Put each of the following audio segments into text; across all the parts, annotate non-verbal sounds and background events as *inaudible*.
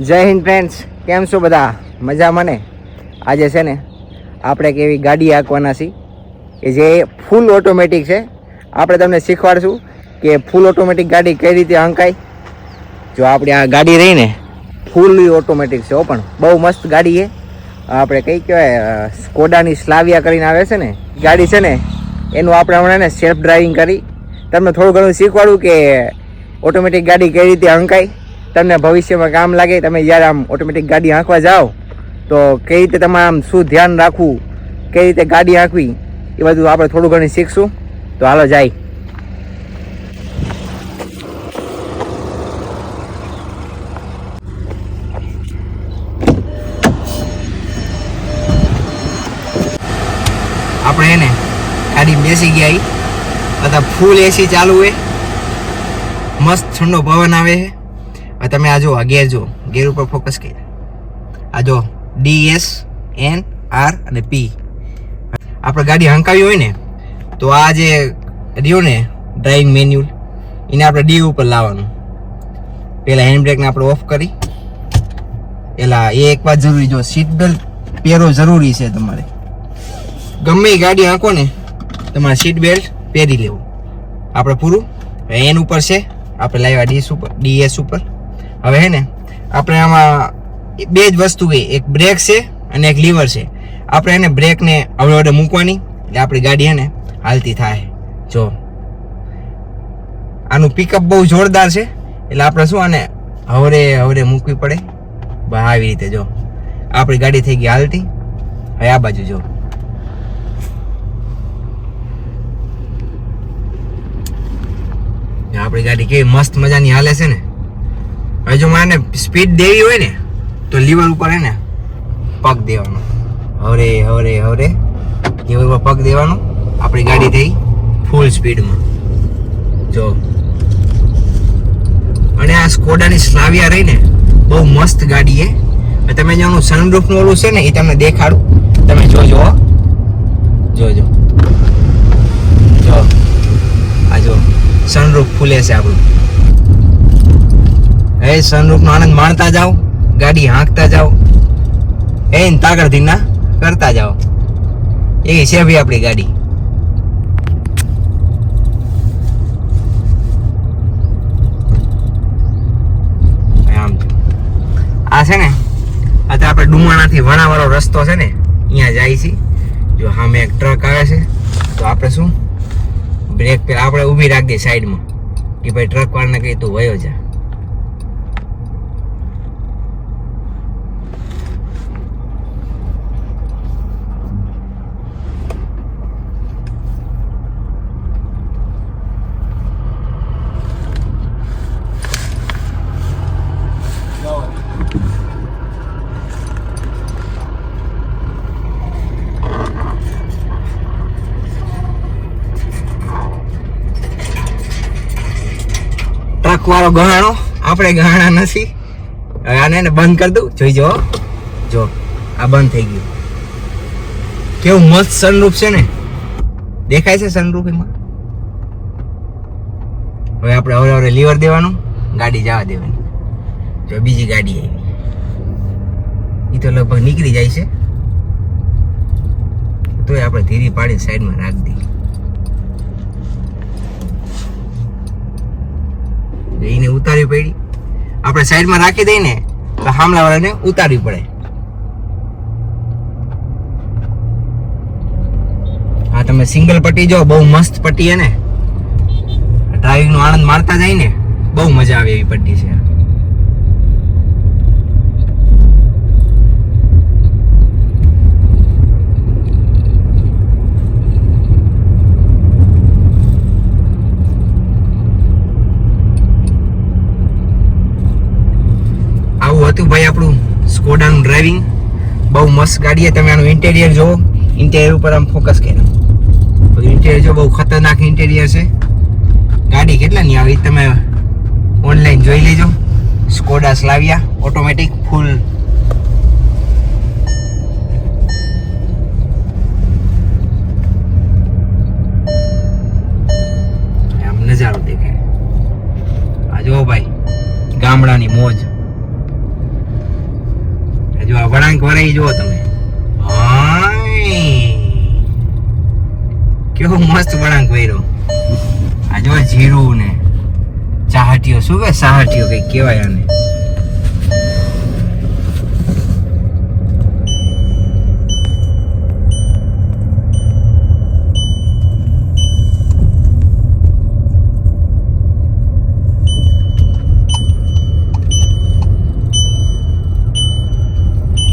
જય હિન્દ ફ્રેન્ડ્સ કેમ છો બધા? મજામાં ને? આજે છે ને, આપણે એક એવી ગાડી હાંકવાના છીએ કે જે ફૂલ ઓટોમેટિક છે. આપણે તમને શીખવાડશું કે ફૂલ ઓટોમેટિક ગાડી કઈ રીતે હંકાય. જો આપણી આ ગાડી રહી ને ફૂલ ઓટોમેટિક છે પણ, બહુ મસ્ત ગાડી છે. આપણે કઈ કહેવાય સ્કોડાની સ્લાવિયા કરીને આવે છે ને, ગાડી છે ને, એનું આપણે હમણાં ને સેલ્ફ ડ્રાઇવિંગ કરી. તમને થોડું ઘણું શીખવાડું કે ઓટોમેટિક ગાડી કઈ રીતે હંકાય. તમને ભવિષ્યમાં કામ લાગે, તમે જ્યારે આમ ઓટોમેટિક ગાડી હાંકવા જાઓ, તો કઈ રીતે તમારે આમ શું ધ્યાન રાખવું કઈ રીતે ગાડી હાંકવી, એ બધું આપણે થોડું ઘણું શીખશું. તો હાલો જાય. આપણે એને ગાડી બેસી ગયા. અથવા ફૂલ એસી ચાલુ હોય. મસ્ત ઠંડો પવન આવે છે. હવે તમે આ જો આ ગેર જો ગેર ઉપર ફોકસ કરી આ જો ડી એસ એન આર અને પી આપણે ગાડી હંકાવી હોય ને, તો આ જે રહ્યો ને ડ્રાઇવિંગ મેન્યુઅલ એને આપણે ડી ઉપર લાવવાનું. પહેલાં હેન્ડ બ્રેકને આપણે ઓફ કરી. પેલા એ એક વાત જરૂરી, જો સીટ બેલ્ટ પહેરો જરૂરી છે તમારે. ગમે એ ગાડી હાંકો ને, તમારે સીટ બેલ્ટ પહેરી લેવું. આપણે પૂરું એન ઉપર છે, આપણે લાવ્યા ડીએસ ઉપર ડીએસ ઉપર. હવે હે ને, આપણે આમાં બે જ વસ્તુ ગઈ એક બ્રેક છે અને એક લીવર છે. આપણે એને બ્રેકને હવે મૂકવાની, એટલે આપણી ગાડી એને હાલતી થાય. જો. આનું પિકઅપ બહુ જોરદાર છે, એટલે આપણે શું આને હવરે હવરે મૂકવી પડે? બસ આવી રીતે જો. આપણી ગાડી થઈ ગઈ હાલતી. હવે આ બાજુ જો. આપણી ગાડી કેવી મસ્ત મજાની હાલે છે ને. હવે જો મારે સ્પીડ દેવી હોય ને, તો લીવર ઉપર હે ને પગ દેવાનો. હવરે હવરે હવરે લીવર ઉપર પગ દેવાનો. આપણી ગાડી થઈ ફૂલ સ્પીડમાં જો. અને આ સ્કોડાની સ્લાવિયા રહી ને, બહુ મસ્ત ગાડી છે. તમે જાણો સનરૂફનું ઓલું છે ને, એ તમને દેખાડું. તમે જોજો. જોજો. જો. આ જો સનરૂફ ખુલે છે આપણું. એ સનરૂફ નો આનંદ માણતા જાઓ, ગાડી હાંકતા જાઓ. એ તાગડથી ના કરતા જાઓ. એ છે ભાઈ આપણી ગાડી. આ છે ને અત્યારે આપણે ડુમાણાથી વણાવાળો રસ્તો છે ને, અહીંયા જાય છે. જો સામે એક ટ્રક આવે છે, તો આપણે શું? બ્રેક આપણે ઊભી રાખી દઈએ સાઈડમાં. કે ભાઈ ટ્રક વાળાને કહી તું વયો જા. વાળો ગહાણો. આપણે ગહાણા નથી. આને બંધ કરી દઉં. જોઈ જો જો, આ બંધ થઈ ગયું. કેવું મસ્ત સનરૂફ છે ને. દેખાય છે સનરૂફ એમાં? હવે આપણે હવે હવે લીવર દેવાનું. ગાડી જવા દેવાની. જો બીજી ગાડી આવી. એ તો લગભગ નીકળી જાય છે. તોય આપણે ધીરી પાડીને સાઈડમાં રાખી દઈએ. એને ઉતારવી પડી. આપણે સાઈડમાં રાખી દઈએ ને તો હામલાવાળાને ઉતારવી પડે. હા તમે સિંગલ પટ્ટી જો, બહુ મસ્ત પટ્ટી છે ને ડ્રાઇવિંગ નો આનંદ મારતા જાય ને, બહુ મજા આવે એવી પટ્ટી છે આવું હતું ભાઈ આપણું સ્કોડાનું ડ્રાઇવિંગ બહુ મસ્ત ગાડી છે. તમે આનું ઇન્ટેરિયર જુઓ ઇન્ટેરિયર ઉપર આમ ફોકસ કર્યો. ઇન્ટેરિયર જો બહુ ખતરનાક ઇન્ટેરિયર છે. ગાડી કેટલાની આવી તમે ઓનલાઈન જોઈ લેજો. સ્કોડા સ્લાવિયા ઓટોમેટિક ફૂલ નજારો દેખાય. આ જો ભાઈ, ગામડાની મોજ. જો આ વળાંક વરાઈ જુઓ તમે. કેવો મસ્ત વળાંક વર્યો આ જો જીરું ને ચાહટીઓ, શું કે ચાહટીઓ કઈ કહેવાય આને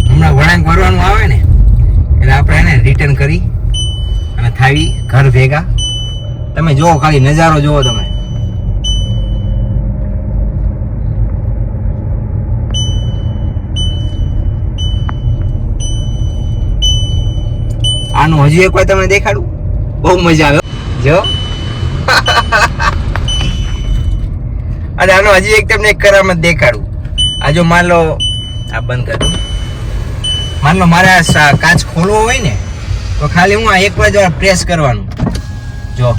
હમણાં વળાંક ભરવાનું આવે ને એટલે આપણે એને રિટર્ન કરી અને થાવી ઘર ભેગા. તમે જુઓ ખાલી નજારો જુઓ તમે. આનું હજી એક વાર તમને દેખાડું. બહુ મજા આવે. જો. *laughs* અને આનો હજી એક તમને એક કરામત દેખાડું. આ જો માન લો આ બંધ કરું માન લો મારે કાચ ખોલવો હોય ને તો ખાલી હું આ એક વાર પ્રેસ કરવાનું. જો,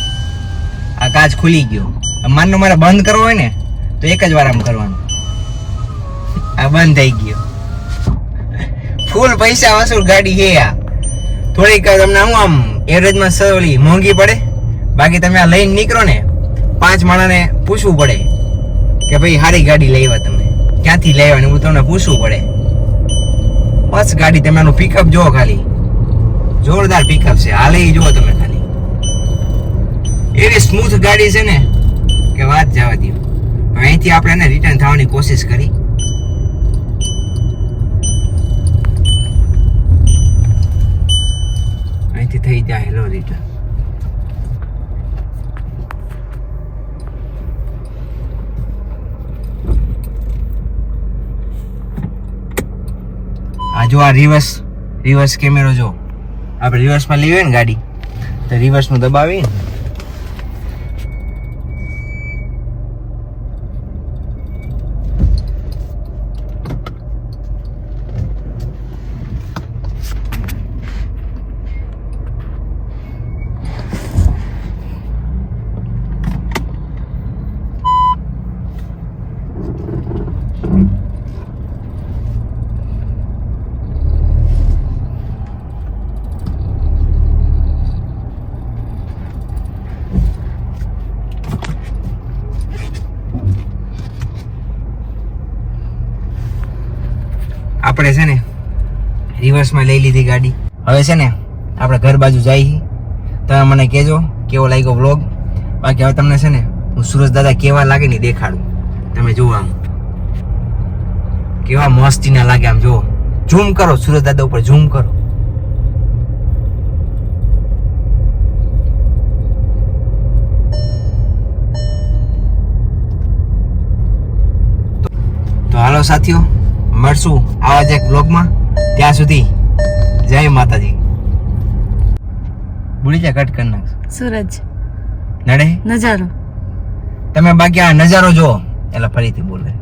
આ કાચ ખુલી ગયો. હવે મારે બંધ કરવો હોય ને, તો એક જ વાર આમ કરવાનું. આ બંધ થઈ ગયો. ફૂલ પૈસા વસૂલ ગાડી છે આ. થોડીક તમને હું આમ એવરેજમાં સવલી મોંઘી પડે. બાકી તમે આ લઈને નીકળો ને, પાંચ માણસને પૂછવું પડે કે ભાઈ સારી ગાડી લેવા તમે. ક્યાંથી લેવાની હું તમને પૂછવું પડે. બસ ગાડી તમે પિકઅપ જુઓ ખાલી. જોરદાર પિકઅપ છે. હાલે ઈ જુઓ તમે ખાલી. એવી સ્મૂથ ગાડી છે ને કે વાત જવા દો અહીંથી આપણે એને રિટર્ન થવાની કોશિશ કરી. અહીંથી થઈ જાય, હેલો રિટર્ન આ જો આ રિવર્સ રિવર્સ કેમેરો જો. આપણે રિવર્સમાં લેવી ને ગાડી તો રિવર્સનું દબાવી આપણે છે ને રિવર્સમાં લઈ લીધી ગાડી. હવે છે ને આપણે ઘર બાજુ જઈએ તમે મને કહેજો કેવો લાગ્યો વ્લોગ બાકી હવે તમને છે ને હું સુરજ દાદા કેવા લાગે ને દેખાડું. તમે જુઓ આમ. કેવા મસ્તીના લાગે આમ જુઓ. ઝૂમ કરો સુરજ દાદા ઉપર, ઝૂમ કરો. તો હાલો સાથીઓ મળશું આવા જ એક બ્લોગમાં ત્યાં સુધી જય માતાજી. ભૂલી જા કટ કરી નાખ સૂરજ. નડે? નજારો. તમે બાકી આ નજારો જુઓ. એટલે ફરીથી બોલે.